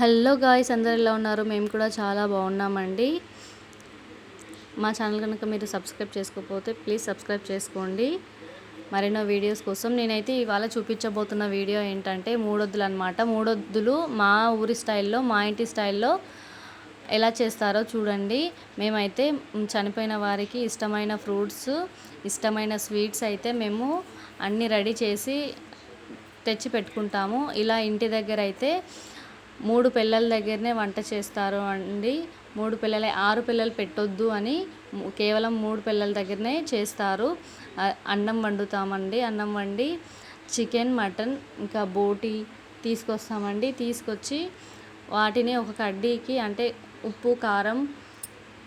Hello guys అందరు ఎలా ఉన్నారు? మేము కూడా చాలా బాగున్నామండి. మా ఛానల్ కనుక మీరు సబ్స్క్రైబ్ చేసుకోకపోతే ప్లీజ్ సబ్స్క్రైబ్ చేసుకోండి. మరెన్నో వీడియోస్ కోసం నేనైతే ఇవాళ చూపించబోతున్న వీడియో ఏంటంటే మూడొద్దులు అనమాట మూడొద్దులు మా ఊరి స్టైల్లో మా ఇంటి స్టైల్లో ఎలా చేస్తారో చూడండి. మేమైతే చనిపోయిన వారికి ఇష్టమైన ఫ్రూట్స్ ఇష్టమైన స్వీట్స్ అయితే మేము అన్నీ రెడీ చేసి తెచ్చి పెట్టుకుంటాము. ఇలా ఇంటి దగ్గర అయితే మూడు పిల్లల దగ్గరనే వంట చేస్తారు అండి. మూడు పిల్లలే ఆరు పిల్లలు పెట్టొద్దు అని కేవలం మూడు పిల్లల దగ్గరనే చేస్తారు. అన్నం వండుతామండి. అన్నం వండి చికెన్ మటన్ ఇంకా బోటి తీసుకొస్తామండి. తీసుకొచ్చి వాటిని ఒక కడ్డీకి అంటే ఉప్పు కారం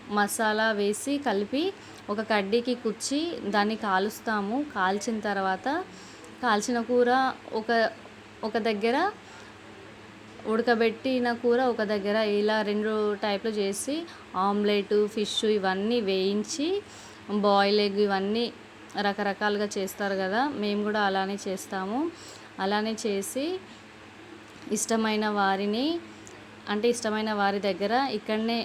మసాలా వేసి కలిపి ఒక కడ్డీకి కుచ్చి దాన్ని కాలుస్తాము. కాల్చిన తర్వాత కాల్చిన కూర ఒక ఒక దగ్గర ఉడకబెట్టిన కూర ఒక దగ్గర ఇలా రెండు టైప్లో చేసి ఆమ్లెట్ ఫిష్ ఇవన్నీ వేయించి బాయిల్ ఎగ్ ఇవన్నీ రకరకాలుగా చేస్తారు కదా మేము కూడా అలానే చేస్తాము. అలానే చేసి ఇష్టమైన వారిని అంటే ఇష్టమైన వారి దగ్గర ఇక్కడనే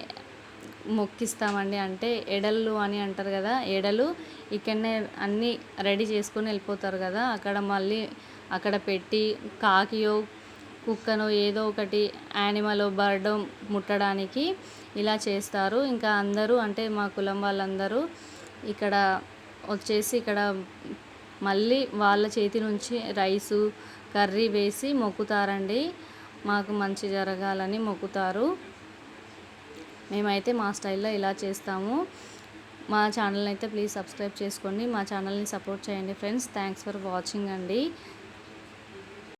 మొక్కిస్తామండి. అంటే ఎడలు అని అంటారు కదా ఎడలు ఇక్కడనే అన్నీ రెడీ చేసుకొని వెళ్ళిపోతారు కదా అక్కడ మళ్ళీ అక్కడ పెట్టి కాకియో కుక్కను ఏదో ఒకటి యానిమల్ బర్డ్ ముట్టడానికి ఇలా చేస్తారు. ఇంకా అందరూ అంటే మా కులం వాళ్ళందరూ ఇక్కడ వచ్చేసి ఇక్కడ మళ్ళీ వాళ్ళ చేతి నుంచి రైసు కర్రీ వేసి మొక్కుతారండి. మాకు మంచి జరగాలని మొక్కుతారు. మేమైతే మా స్టైల్లో ఇలా చేస్తాము. మా ఛానల్ని అయితే ప్లీజ్ సబ్స్క్రైబ్ చేసుకోండి. మా ఛానల్ని సపోర్ట్ చేయండి ఫ్రెండ్స్. థ్యాంక్స్ ఫర్ వాచింగ్ అండి.